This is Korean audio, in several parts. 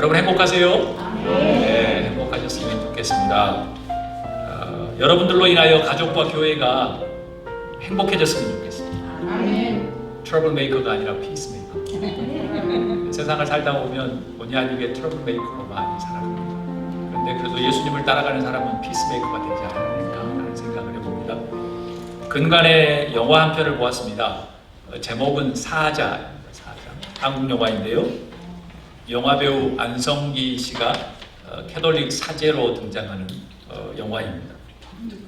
여러분 행복하세요? 네, 행복하셨으면 좋겠습니다. 어, 여러분들로 인하여 가족과 교회가 행복해졌으면 좋겠습니다. 트러블 메이커가 아니라 피스 메이커. 세상을 살다 보면 본의 아니게 트러블 메이커로 많이 살아갑니다. 그런데 그래도 예수님을 따라가는 사람은 피스 메이커가 되지 않을까라는 생각을 해봅니다. 근간에 영화 한 편을 보았습니다. 어, 제목은 사자입니다. 사자. 한국 영화인데요. 영화 배우 안성기 씨가 어, 캐톨릭 사제로 등장하는 어, 영화입니다.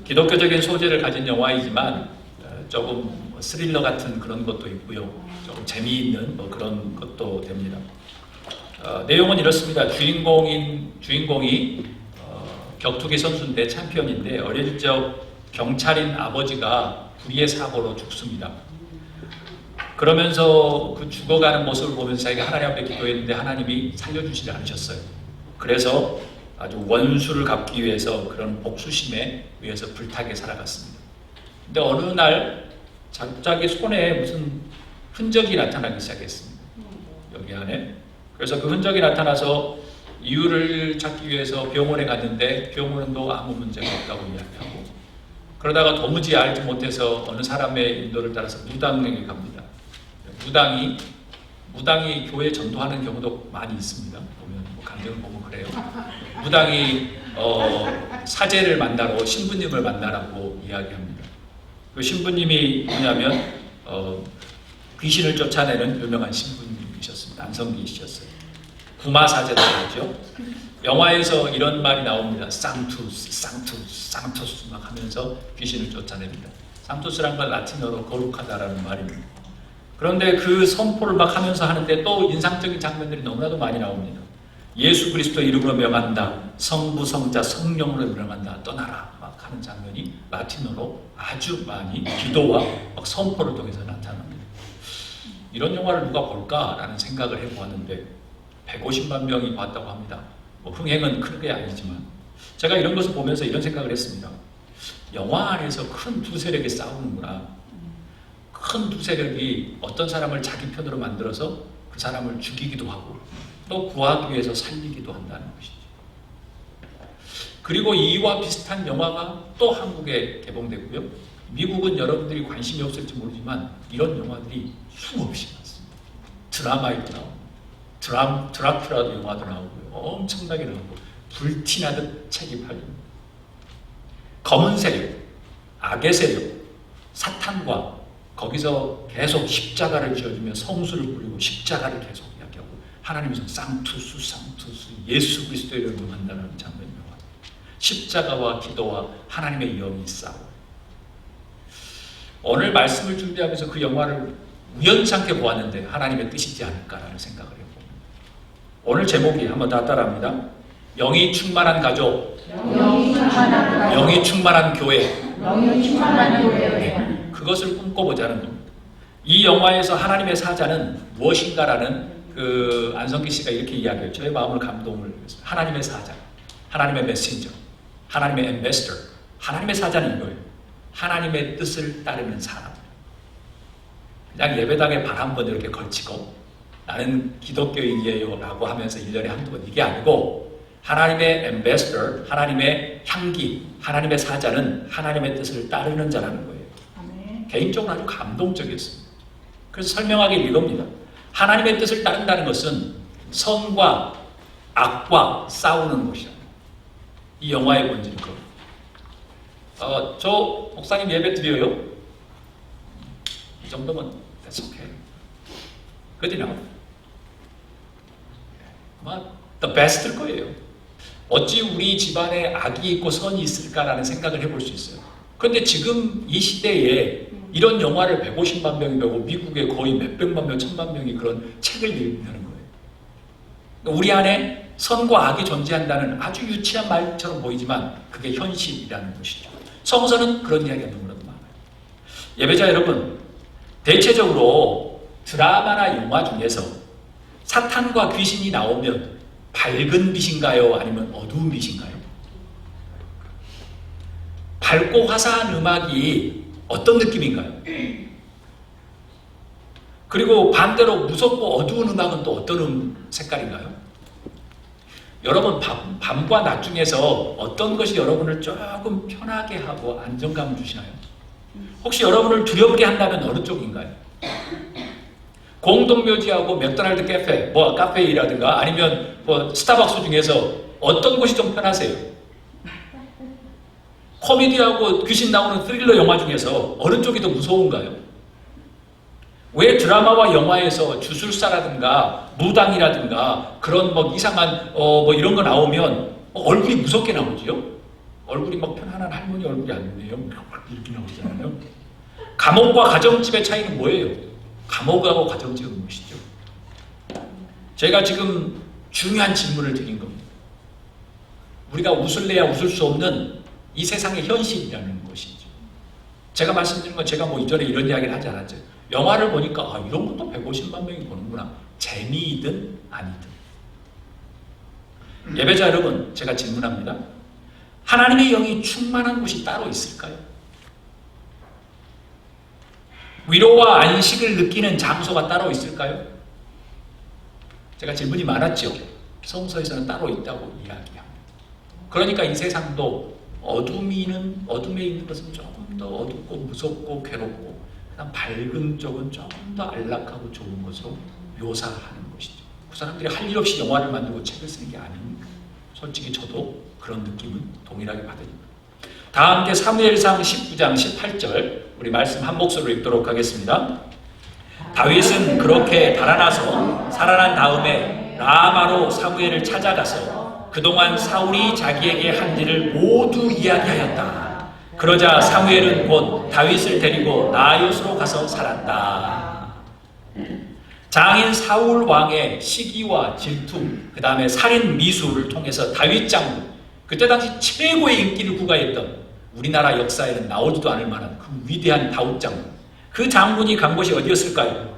기독교적인 소재를 가진 영화이지만 어, 조금 뭐 스릴러 같은 그런 것도 있고요. 조금 재미있는 뭐 그런 것도 됩니다. 어, 내용은 이렇습니다. 주인공인 주인공이 어, 격투기 선수인데 챔피언인데 어릴 적 경찰인 아버지가 불의의 사고로 죽습니다. 그러면서 그 죽어가는 모습을 보면서 자기가 하나님 앞에 기도했는데 하나님이 살려주시지 않으셨어요. 그래서 아주 원수를 갚기 위해서 그런 복수심에 의해서 불타게 살아갔습니다. 근데 어느 날 갑자기 손에 무슨 흔적이 나타나기 시작했습니다. 여기 안에. 그래서 그 흔적이 나타나서 이유를 찾기 위해서 병원에 갔는데 병원도 아무 문제가 없다고 이야기하고 그러다가 도무지 알지 못해서 어느 사람의 인도를 따라서 무당에게 갑니다. 무당이 무당이 교회 전도하는 경우도 많이 있습니다. 보면 뭐 강경 보면 그래요. 무당이 어, 사제를 만나러 신부님을 만나라고 이야기합니다. 그 신부님이 뭐냐면 어, 귀신을 쫓아내는 유명한 신부님이셨습니다. 안성기 씨였어요. 구마사제라고 하죠. 영화에서 이런 말이 나옵니다. 쌍투스, 쌍투스, 쌍투스 막 하면서 귀신을 쫓아냅니다. 쌍투스란 건 라틴어로 거룩하다라는 말입니다. 그런데 그 선포를 막 하면서 하는데 또 인상적인 장면들이 너무나도 많이 나옵니다. 예수 그리스도 이름으로 명한다. 성부, 성자, 성령으로 명한다. 떠나라. 막 하는 장면이 라틴어로 아주 많이 기도와 막 선포를 통해서 나타납니다. 이런 영화를 누가 볼까라는 생각을 해보았는데 150만 명이 봤다고 합니다. 뭐 흥행은 큰 게 아니지만 제가 이런 것을 보면서 이런 생각을 했습니다. 영화 안에서 큰 두 세력이 싸우는구나. 큰 두 세력이 어떤 사람을 자기 편으로 만들어서 그 사람을 죽이기도 하고 또 구하기 위해서 살리기도 한다는 것이죠. 그리고 이와 비슷한 영화가 또 한국에 개봉되고요. 미국은 여러분들이 관심이 없을지 모르지만 이런 영화들이 수없이 많습니다. 드라마에도 나오고 드람, 드라큘라도 영화도 나오고요. 엄청나게 나오고 불티나듯 책이 팔립니다. 검은 세력, 악의 세력, 사탄과 거기서 계속 십자가를 지어주며 성수를 부리고 십자가를 계속 이야기하고 하나님께서 쌍투수 쌍투수 예수 그리스도의 이름을 한다는 장면이 나와요. 십자가와 기도와 하나님의 영이 싸워. 오늘 말씀을 준비하면서 그 영화를 우연찮게 보았는데 하나님의 뜻이지 않을까라는 생각을 해봅니다. 오늘 제목이 한번 다 따라합니다. 영이 충만한 가족, 영이 충만한 가족, 영이 충만한 교회, 영이 충만한 교회, 그것을 꿈꿔보자는 겁니다. 이 영화에서 하나님의 사자는 무엇인가라는 그 안성기 씨가 이렇게 이야기해요. 저의 마음을 감동을 했습니다. 하나님의 사자, 하나님의 메신저, 하나님의 엠베스터, 하나님의 사자는 이거예요. 하나님의 뜻을 따르는 사람. 그냥 예배당에 발 한 번 이렇게 걸치고 나는 기독교인이에요 라고 하면서 1년에 한두 번 이게 아니고 하나님의 엠베스터, 하나님의 향기, 하나님의 사자는 하나님의 뜻을 따르는 자라는 거예요. 개인적으로 아주 감동적이었습니다. 그래서 설명하기 이겁니다. 하나님의 뜻을 따른다는 것은 선과 악과 싸우는 것이야. 이 영화의 본질은 그. 어, 저 목사님 예배 드려요. 이 정도면 okay. Good enough. 아마 the best일 거예요. 어찌 우리 집안에 악이 있고 선이 있을까라는 생각을 해볼 수 있어요. 그런데 지금 이 시대에 이런 영화를 150만 명이 보고 미국에 거의 몇백만 명, 천만 명이 그런 책을 읽는다는 거예요. 그러니까 우리 안에 선과 악이 존재한다는 아주 유치한 말처럼 보이지만 그게 현실이라는 것이죠. 성서는 그런 이야기가 너무나도 많아요. 예배자 여러분, 대체적으로 드라마나 영화 중에서 사탄과 귀신이 나오면 밝은 빛인가요? 아니면 어두운 빛인가요? 밝고 화사한 음악이 어떤 느낌인가요? 그리고 반대로 무섭고 어두운 음악은 또 어떤 음 색깔인가요? 여러분 밤, 밤과 낮 중에서 어떤 것이 여러분을 조금 편하게 하고 안정감을 주시나요? 혹시 여러분을 두렵게 한다면 어느 쪽인가요? 공동묘지하고 맥도날드 카페, 뭐 카페이라든가 아니면 뭐 스타벅스 중에서 어떤 곳이 좀 편하세요? 코미디하고 귀신 나오는 스릴러 영화 중에서 어느 쪽이 더 무서운가요? 왜 드라마와 영화에서 주술사라든가 무당이라든가 그런 뭐 이상한 어 뭐 이런 거 나오면 얼굴이 무섭게 나오지요? 얼굴이 막 편안한 할머니 얼굴이 아니에요. 이렇게 나오잖아요. 감옥과 가정집의 차이는 뭐예요? 감옥하고 가정집은 무엇이죠? 제가 지금 중요한 질문을 드린 겁니다. 우리가 웃을래야 웃을 수 없는 이 세상의 현실이라는 것이죠. 제가 말씀드린 건 제가 뭐 이전에 이런 이야기를 하지 않았죠. 영화를 보니까 아, 이런 것도 150만 명이 보는구나. 재미이든 아니든. 예배자 여러분, 제가 질문합니다. 하나님의 영이 충만한 곳이 따로 있을까요? 위로와 안식을 느끼는 장소가 따로 있을까요? 제가 질문이 많았죠. 성서에서는 따로 있다고 이야기합니다. 그러니까 이 세상도 어둠이는 어둠에 있는 것은 조금 더 어둡고 무섭고 괴롭고 밝은 쪽은 조금 더 안락하고 좋은 것으로 묘사하는 것이죠. 그 사람들이 할 일 없이 영화를 만들고 책을 쓰는 게 아닙니까? 솔직히 저도 그런 느낌은 동일하게 받으니까. 다 함께 사무엘상 19장 18절 우리 말씀 한 목소리로 읽도록 하겠습니다. 다윗은 그렇게 달아나서 살아난 다음에 라마로 사무엘을 찾아가서 그동안 사울이 자기에게 한 일을 모두 이야기하였다. 그러자 사무엘은 곧 다윗을 데리고 나요스로 가서 살았다. 장인 사울 왕의 시기와 질투, 그 다음에 살인 미수를 통해서 다윗 장군, 그때 당시 최고의 인기를 구가했던 우리나라 역사에는 나오지도 않을 만한 그 위대한 다윗 장군. 그 장군이 간 곳이 어디였을까요?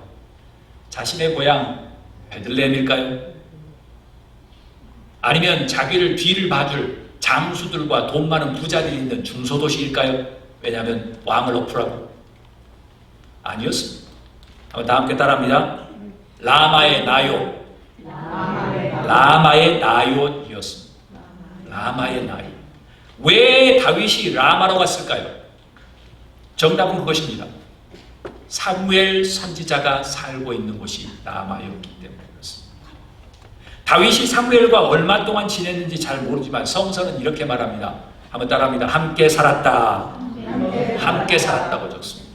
자신의 고향 베들레헴일까요? 아니면 자기를 뒤를 봐줄 장수들과 돈 많은 부자들이 있는 중소도시일까요? 왜냐하면 왕을 어프라고 아니었습니다. 다 함께 따라합니다. 라마의 나요. 라마의 나요였습니다. 라마의 나요. 왜 다윗이 라마로 갔을까요? 정답은 그것입니다. 사무엘 선지자가 살고 있는 곳이 라마였기 때문에 다. 다윗이 사무엘과 얼마 동안 지냈는지 잘 모르지만 성서는 이렇게 말합니다. 한번 따라합니다. 함께 살았다. 함께 살았다고 적습니다.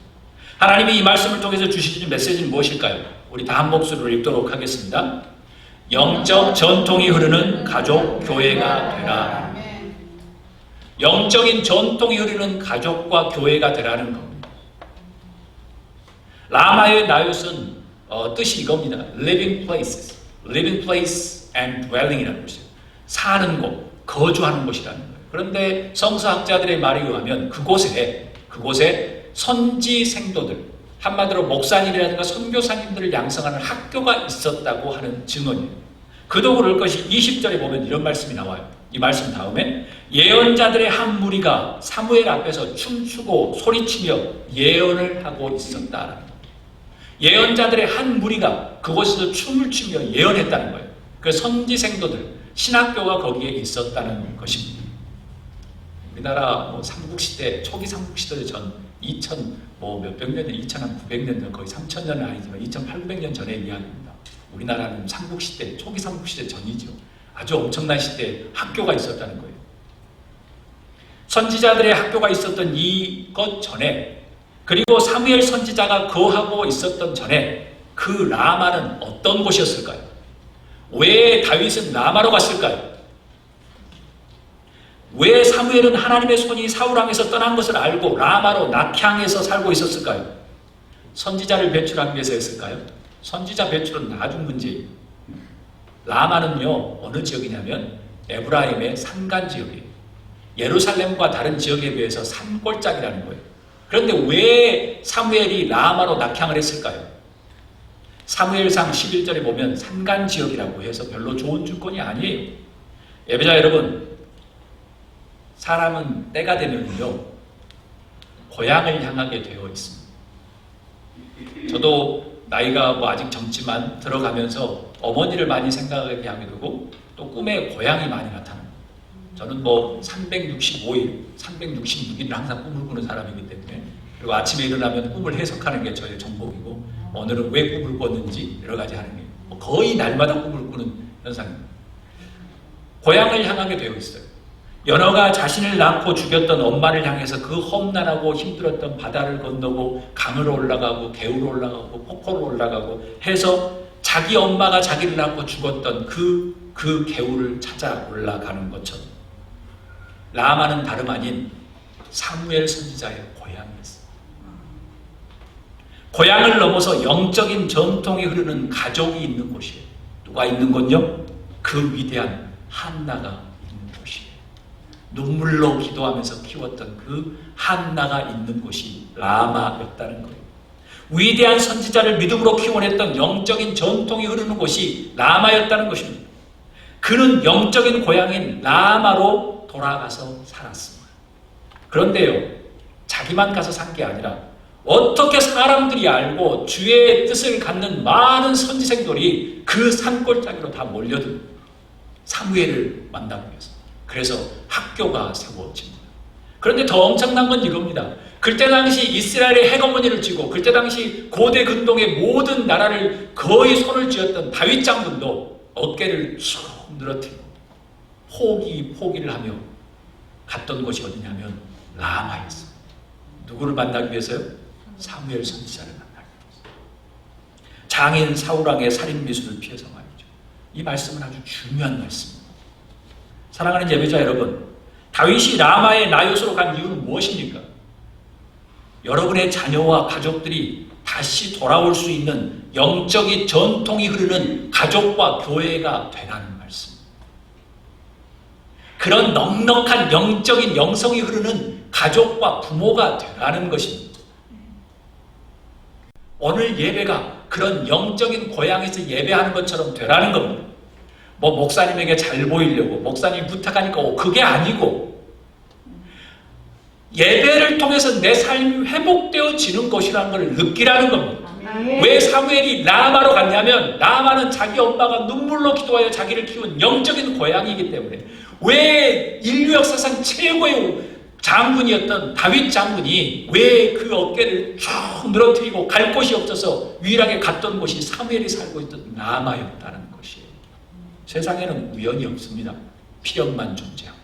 하나님이 이 말씀을 통해서 주시는 메시지는 무엇일까요? 우리 다 한 목소리로 읽도록 하겠습니다. 영적 전통이 흐르는 가족 교회가 되라. 영적인 전통이 흐르는 가족과 교회가 되라는 겁니다. 라마의 나윗은 어, 뜻이 이겁니다. living places, living place and dwelling이라는 것이에요. 사는 곳, 거주하는 곳이라는 거예요. 그런데 성서학자들의 말에 의하면 그곳에 그곳에 선지 생도들, 한마디로 목사님이라든가 선교사님들을 양성하는 학교가 있었다고 하는 증언이에요. 그도 그럴 것이 20절에 보면 이런 말씀이 나와요. 이 말씀 다음에 예언자들의 한 무리가 사무엘 앞에서 춤추고 소리치며 예언을 하고 있었다. 예언자들의 한 무리가 그곳에서 춤을 추며 예언했다는 거예요. 그 선지 생도들, 신학교가 거기에 있었다는 것입니다. 우리나라 뭐 삼국시대, 초기 삼국시대 전 2000, 뭐 몇백 년, 2900년 전, 거의 3000년은 아니지만 2800년 전의 이야기입니다. 우리나라는 삼국시대, 초기 삼국시대 전이죠. 아주 엄청난 시대에 학교가 있었다는 거예요. 선지자들의 학교가 있었던 이것 전에 그리고 사무엘 선지자가 거하고 있었던 전에 그 라마는 어떤 곳이었을까요? 왜 다윗은 라마로 갔을까요? 왜 사무엘은 하나님의 손이 사울왕에서 떠난 것을 알고 라마로 낙향에서 살고 있었을까요? 선지자를 배출하기 위해서였을까요? 선지자 배출은 나중 문제예요. 라마는요 어느 지역이냐면 에브라임의 산간 지역이에요. 예루살렘과 다른 지역에 비해서 산골짜기라는 거예요. 그런데 왜 사무엘이 라마로 낙향을 했을까요? 사무엘상 11절에 보면 산간 지역이라고 해서 별로 좋은 주권이 아니에요. 예배자 여러분, 사람은 때가 되면요 고향을 향하게 되어 있습니다. 저도 나이가 뭐 아직 젊지만 들어가면서 어머니를 많이 생각하게 하게 되고 또 꿈에 고향이 많이 나타납니다. 저는 뭐 365일, 366일을 항상 꿈을 꾸는 사람이기 때문에 그리고 아침에 일어나면 꿈을 해석하는 게 저의 전공이고 오늘은 왜 꿈을 꿨는지 여러 가지 하는 게 뭐 거의 날마다 꿈을 꾸는 현상입니다. 고향을 향하게 되어 있어요. 연어가 자신을 낳고 죽였던 엄마를 향해서 그 험난하고 힘들었던 바다를 건너고 강으로 올라가고 개우로 올라가고 폭포로 올라가고 해서 자기 엄마가 자기를 낳고 죽었던 그, 그 개우를 찾아 올라가는 것처럼 라마는 다름 아닌 사무엘 선지자의 고향이었어요. 고향을 넘어서 영적인 전통이 흐르는 가족이 있는 곳이에요. 누가 있는 건요? 그 위대한 한나가 있는 곳이에요. 눈물로 기도하면서 키웠던 그 한나가 있는 곳이 라마였다는 거예요. 위대한 선지자를 믿음으로 키워냈던 영적인 전통이 흐르는 곳이 라마였다는 것입니다. 그는 영적인 고향인 라마로 돌아가서 살았습니다. 그런데요, 자기만 가서 산 게 아니라 어떻게 사람들이 알고 주의 뜻을 갖는 많은 선지생들이 그 산골짜기로 다 몰려듭니다. 사무엘을 만나기 위해서. 그래서 학교가 거예요. 그런데 더 엄청난 건 이겁니다. 그때 당시 이스라엘의 해거머니를 쥐고 그때 당시 고대 근동의 모든 나라를 거의 손을 쥐었던 다윗 장군도 어깨를 쭉 늘어뜨리고 포기 포기를 하며 갔던 곳이 어디냐면 라마였어요. 누구를 만나기 위해서요? 사무엘 선지자를 만나기 위해서. 장인 사울왕의 살인 미수를 피해서 말이죠. 이 말씀은 아주 중요한 말씀입니다. 사랑하는 예배자 여러분, 다윗이 라마의 나요스로 간 이유는 무엇입니까? 여러분의 자녀와 가족들이 다시 돌아올 수 있는 영적인 전통이 흐르는 가족과 교회가 되라는 말씀. 그런 넉넉한 영적인 영성이 흐르는 가족과 부모가 되라는 것입니다. 오늘 예배가 그런 영적인 고향에서 예배하는 것처럼 되라는 겁니다. 뭐 목사님에게 잘 보이려고 목사님 부탁하니까 오, 그게 아니고 예배를 통해서 내 삶이 회복되어지는 것이라는 걸 느끼라는 겁니다. 아멘. 왜 사무엘이 라마로 갔냐면 라마는 자기 엄마가 눈물로 기도하여 자기를 키운 영적인 고향이기 때문에 왜 인류 역사상 최고의 장군이었던 다윗 장군이 왜 그 어깨를 쭉 늘어뜨리고 갈 곳이 없어서 유일하게 갔던 곳이 사무엘이 살고 있던 라마였다는 것이에요. 세상에는 우연이 없습니다. 필연만 존재하고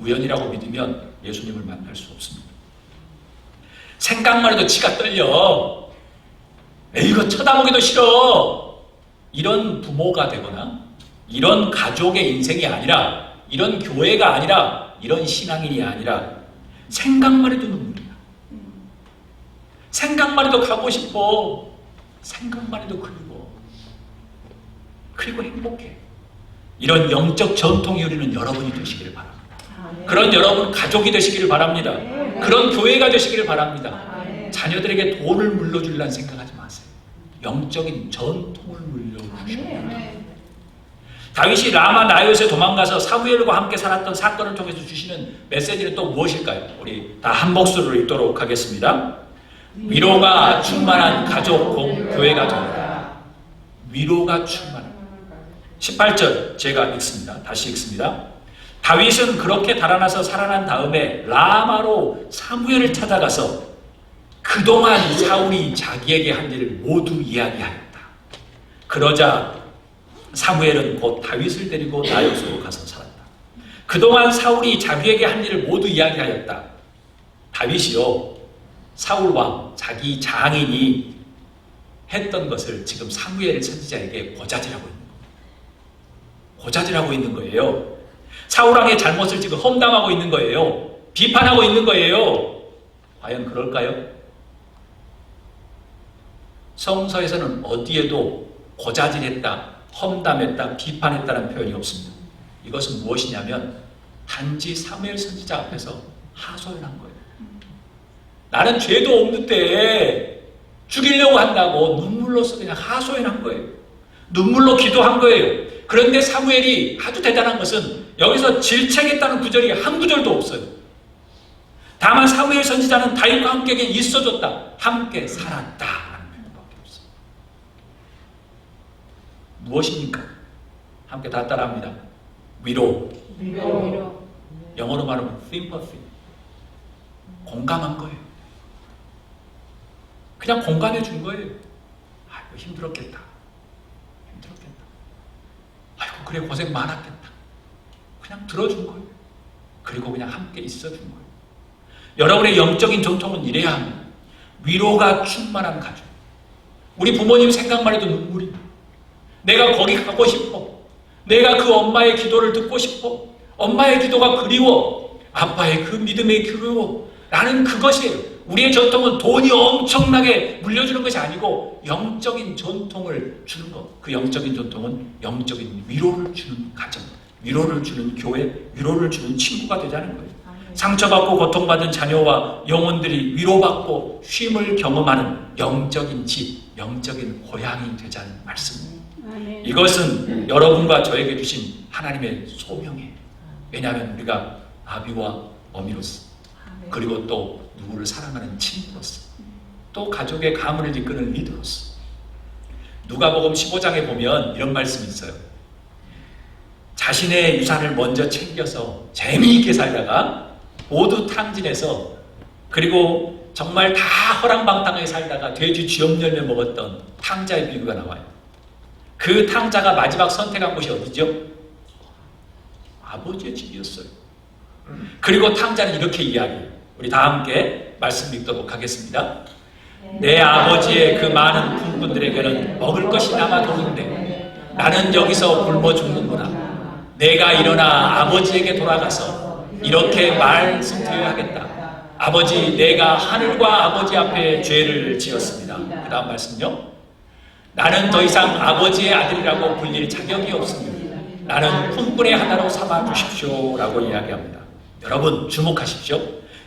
우연이라고 믿으면 예수님을 만날 수 없습니다. 생각만 해도 치가 떨려. 에이, 이거 쳐다보기도 싫어. 이런 부모가 되거나, 이런 가족의 인생이 아니라, 이런 교회가 아니라, 이런 신앙인이 아니라, 생각만 해도 눈물이야. 생각만 해도 가고 싶어. 생각만 해도 그리워. 그리고 행복해. 이런 영적 전통이 흐르는 여러분이 되시기를 바랍니다. 아멘. 그런 여러분 가족이 되시기를 바랍니다. 네. 그런 교회가 되시기를 바랍니다. 아멘. 자녀들에게 돈을 물려주려는 생각하지. 영적인 전통을 물려주시고 아멘. 다윗이 라마 나요스에 도망가서 사무엘과 함께 살았던 사건을 통해서 주시는 메시지는 또 무엇일까요? 우리 다 한 목소리로 읽도록 하겠습니다. 위로가 충만한 가족 공 교회가 되라. 위로가 충만한 18절 제가 읽습니다. 다시 읽습니다. 다윗은 그렇게 달아나서 살아난 다음에 라마로 사무엘을 찾아가서 그동안 사울이 자기에게 한 일을 모두 이야기하였다. 그러자 사무엘은 곧 다윗을 데리고 나요스로 가서 살았다. 그동안 사울이 자기에게 한 일을 모두 이야기하였다. 다윗이요 사울 왕 자기 장인이 했던 것을 지금 사무엘 선지자에게 고자질하고 있는 거예요. 고자질하고 있는 거예요. 사울 왕의 잘못을 지금 험담하고 있는 거예요. 비판하고 있는 거예요. 과연 그럴까요? 성서에서는 어디에도 고자질했다, 험담했다, 비판했다는 표현이 없습니다. 이것은 무엇이냐면 단지 사무엘 선지자 앞에서 하소연 한 거예요. 나는 죄도 없는데 죽이려고 한다고 눈물로서 그냥 하소연한 거예요. 눈물로 기도한 거예요. 그런데 사무엘이 아주 대단한 것은 여기서 질책했다는 구절이 한 구절도 없어요. 다만 사무엘 선지자는 다윗과 함께 있어줬다. 함께 살았다라는 표현밖에 없어요. 무엇입니까? 함께 다 따라합니다. 위로. 위로. 영어로 말하면 sympathy. 공감한 거예요. 그냥 공감해 준 거예요. 아이고 힘들었겠다. 힘들었겠다. 아이고 그래 고생 많았겠다. 그냥 들어준 거예요. 그리고 그냥 함께 있어준 거예요. 여러분의 영적인 전통은 이래야 합니다. 위로가 충만한 가족. 우리 부모님 생각만 해도 눈물이. 나. 내가 거기 가고 싶어. 내가 그 엄마의 기도를 듣고 싶어. 엄마의 기도가 그리워. 아빠의 그 믿음이 그리워. 라는 그것이에요. 우리의 전통은 돈이 엄청나게 물려주는 것이 아니고 영적인 전통을 주는 것. 그 영적인 전통은 영적인 위로를 주는 가정, 위로를 주는 교회, 위로를 주는 친구가 되자는 거예요. 상처받고 고통받은 자녀와 영혼들이 위로받고 쉼을 경험하는 영적인 집, 영적인 고향이 되자는 말씀입니다. 이것은 여러분과 저에게 주신 하나님의 소명이에요. 왜냐하면 우리가 아비와 어미로서 그리고 또 누구를 사랑하는 친구로서 또 가족의 가문을 이끄는 리더로서 누가복음 15장에 보면 이런 말씀이 있어요. 자신의 유산을 먼저 챙겨서 재미있게 살다가 모두 탕진해서 그리고 정말 다 허랑방탕하게 살다가 돼지 쥐염 열매 먹었던 탕자의 비유가 나와요. 그 탕자가 마지막 선택한 곳이 어디죠? 아버지의 집이었어요. 그리고 탕자는 이렇게 이야기해요. 우리 다 함께 말씀 읽도록 하겠습니다. 내 아버지의 그 많은 품꾼들에게는 먹을 것이 남아 도는데 나는 여기서 굶어 죽는구나. 내가 일어나 아버지에게 돌아가서 이렇게 말씀드려야 겠다. 아버지, 내가 하늘과 아버지 앞에 죄를 지었습니다. 그 다음 말씀요. 나는 더 이상 아버지의 아들이라고 불릴 자격이 없습니다. 나는 품꾼의 하나로 삼아 주십시오. 라고 이야기합니다. 여러분, 주목하십시오.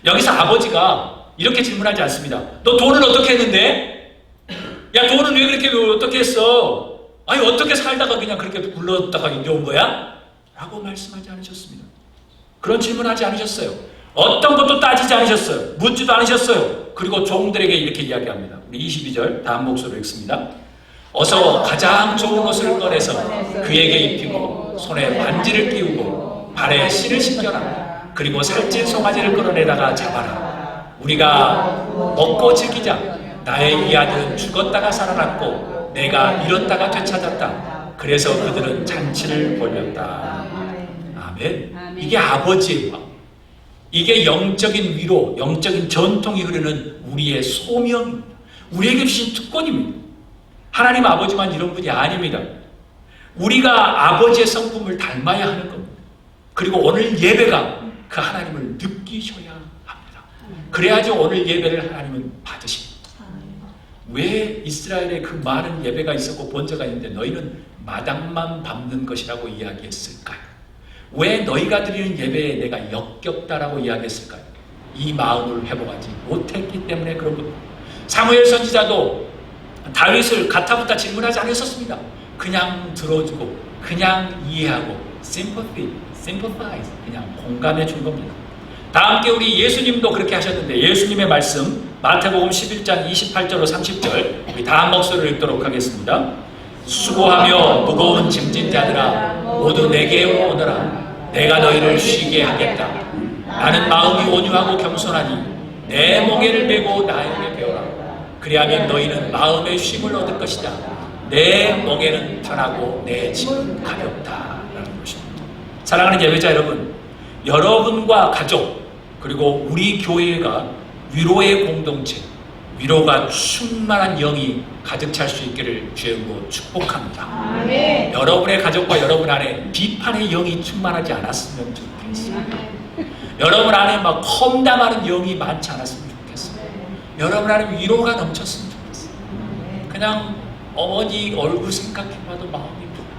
여기서 아버지가 이렇게 질문하지 않습니다. 너 돈을 어떻게 했는데? 야, 돈은 왜 그렇게 어떻게 했어? 아니, 어떻게 살다가 그냥 그렇게 굴렀다가 이제 온 거야? 라고 말씀하지 않으셨습니다. 그런 질문하지 않으셨어요. 어떤 것도 따지지 않으셨어요. 묻지도 않으셨어요. 그리고 종들에게 이렇게 이야기합니다. 우리 22절 다음 목소리로 읽습니다. 어서 가장 좋은 옷을 꺼내서 그에게 입히고 손에 반지를 끼우고 발에 실을 신겨라. 그리고 살찐 송아지를 끌어내다가 잡아라. 우리가 먹고 즐기자. 나의 이 아들은 죽었다가 살아났고 내가 잃었다가 되찾았다. 그래서 그들은 잔치를 벌렸다. 아멘. 이게 아버지의 와. 이게 영적인 위로, 영적인 전통이 흐르는 우리의 소명입니다. 우리에게 주신 특권입니다. 하나님 아버지만 이런 분이 아닙니다. 우리가 아버지의 성품을 닮아야 하는 겁니다. 그리고 오늘 예배가 그 하나님을 느끼셔야 합니다. 그래야지 오늘 예배를 하나님은 받으십니다. 왜 이스라엘에 그 많은 예배가 있었고 번제가 있는데 너희는 마당만 밟는 것이라고 이야기했을까요? 왜 너희가 드리는 예배에 내가 역겹다라고 이야기했을까요? 이 마음을 회복하지 못했기 때문에 그런 겁니다. 사무엘 선지자도 다윗을 가타부타 질문하지 않았었습니다. 그냥 들어주고 그냥 이해하고 sympathy, 그냥 공감해 준 겁니다. 다 함께 우리 예수님도 그렇게 하셨는데 예수님의 말씀 마태복음 11장 28절로 30절 우리 다 목소리를 읽도록 하겠습니다. 수고하며 무거운 짐진 자들아 모두 내게 오너라 내가 너희를 쉬게 하겠다. 나는 마음이 온유하고 겸손하니 내 멍에를 메고 나에게 배워라. 그리하면 너희는 마음의 쉼을 얻을 것이다. 내 멍에는 편하고 내 짐은 가볍다. 라는 것입니다. 사랑하는 예배자 여러분, 여러분과 가족, 그리고 우리 교회가 위로의 공동체, 위로가 충만한 영이 가득 찰 수 있기를 주의 축복합니다. 아멘. 여러분의 가족과 여러분 안에 비판의 영이 충만하지 않았으면 좋겠습니다. 여러분 안에 막 험담하는 영이 많지 않았으면. 여러분 안에 위로가 넘쳤으면 좋겠어요. 그냥 어머니 얼굴 생각해봐도 마음이 편해.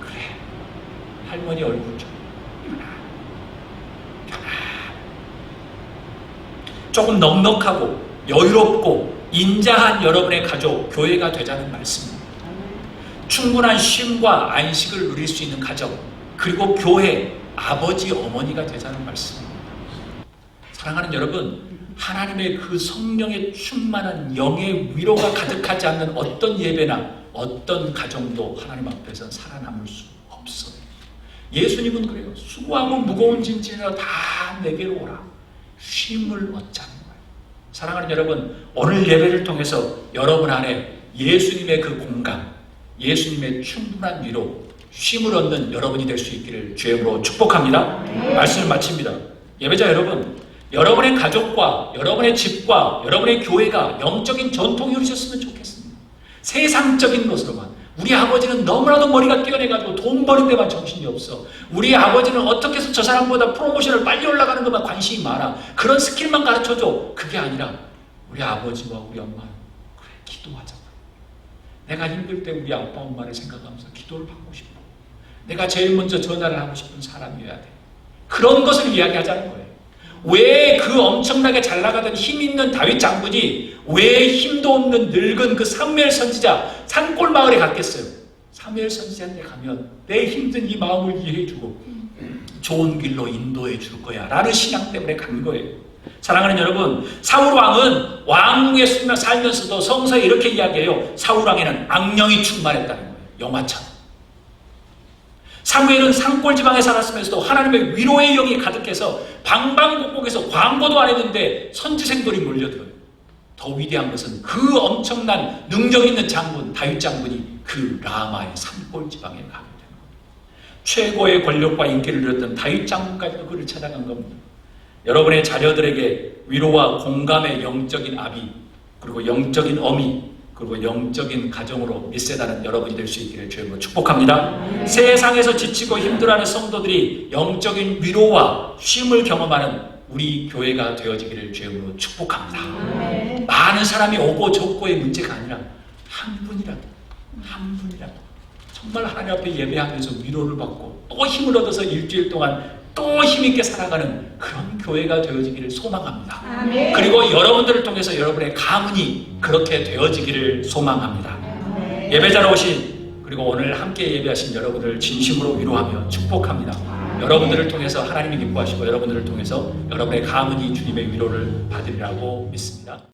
그래. 할머니 얼굴 좀. 조금 넉넉하고 여유롭고 인자한 여러분의 가족, 교회가 되자는 말씀입니다. 충분한 쉼과 안식을 누릴 수 있는 가정, 그리고 교회, 아버지, 어머니가 되자는 말씀입니다. 사랑하는 여러분, 하나님의 그 성령의 충만한 영의 위로가 가득하지 않는 어떤 예배나 어떤 가정도 하나님 앞에서 살아남을 수 없어요. 예수님은 그래요. 수고하고 무거운 짐지라 다 내게로 오라. 쉼을 얻자는 거예요. 사랑하는 여러분, 오늘 예배를 통해서 여러분 안에 예수님의 그 공감, 예수님의 충분한 위로, 쉼을 얻는 여러분이 될 수 있기를 주임으로 축복합니다. 말씀을 마칩니다. 예배자 여러분, 여러분의 가족과 여러분의 집과 여러분의 교회가 영적인 전통이 이루셨으면 좋겠습니다. 세상적인 것으로만. 우리 아버지는 너무나도 머리가 뛰어내가지고 돈 버는 데만 정신이 없어. 우리 아버지는 어떻게 해서 저 사람보다 프로모션을 빨리 올라가는 것만 관심이 많아. 그런 스킬만 가르쳐줘. 그게 아니라 우리 아버지와 우리 엄마는 그래 기도하자. 내가 힘들 때 우리 아빠 엄마를 생각하면서 기도를 받고 싶어. 내가 제일 먼저 전화를 하고 싶은 사람이어야 돼. 그런 것을 이야기하자는 거예요. 왜 그 엄청나게 잘 나가던 힘 있는 다윗 장군이 왜 힘도 없는 늙은 그 사무엘 선지자 산골 마을에 갔겠어요? 사무엘 선지자한테 가면 내 힘든 이 마음을 이해해주고 좋은 길로 인도해 줄 거야 라는 신앙 때문에 간 거예요. 사랑하는 여러분, 사울 왕은 왕궁에 살면서도 성서에 이렇게 이야기해요. 사울 왕에는 악령이 충만했다는 거예요. 영화처럼. 사무엘은 산골 지방에 살았으면서도 하나님의 위로의 영이 가득해서 방방곡곡에서 광고도 안 했는데 선지생들이 몰려들어요. 더 위대한 것은 그 엄청난 능력 있는 장군 다윗 장군이 그 라마의 산골 지방에 가게 된 겁니다. 최고의 권력과 인기를 누렸던 다윗 장군까지도 그를 찾아간 겁니다. 여러분의 자녀들에게 위로와 공감의 영적인 아비 그리고 영적인 어미 그리고 영적인 가정으로 밑세다는 여러분이 될 수 있기를 주님으로 축복합니다. 세상에서 지치고 힘들어하는 성도들이 영적인 위로와 쉼을 경험하는 우리 교회가 되어지기를 주님으로 축복합니다. 많은 사람이 오고 적고의 문제가 아니라 한 분이라도 한 분이라도 정말 하나님 앞에 예배하면서 위로를 받고 또 힘을 얻어서 일주일 동안 또 힘있게 살아가는 그런 교회가 되어지기를 소망합니다. 아멘. 그리고 여러분들을 통해서 여러분의 가문이 그렇게 되어지기를 소망합니다. 예배자로 오신 그리고 오늘 함께 예배하신 여러분을 진심으로 위로하며 축복합니다. 여러분들을 통해서 하나님이 기뻐하시고 여러분들을 통해서 여러분의 가문이 주님의 위로를 받으리라고 믿습니다.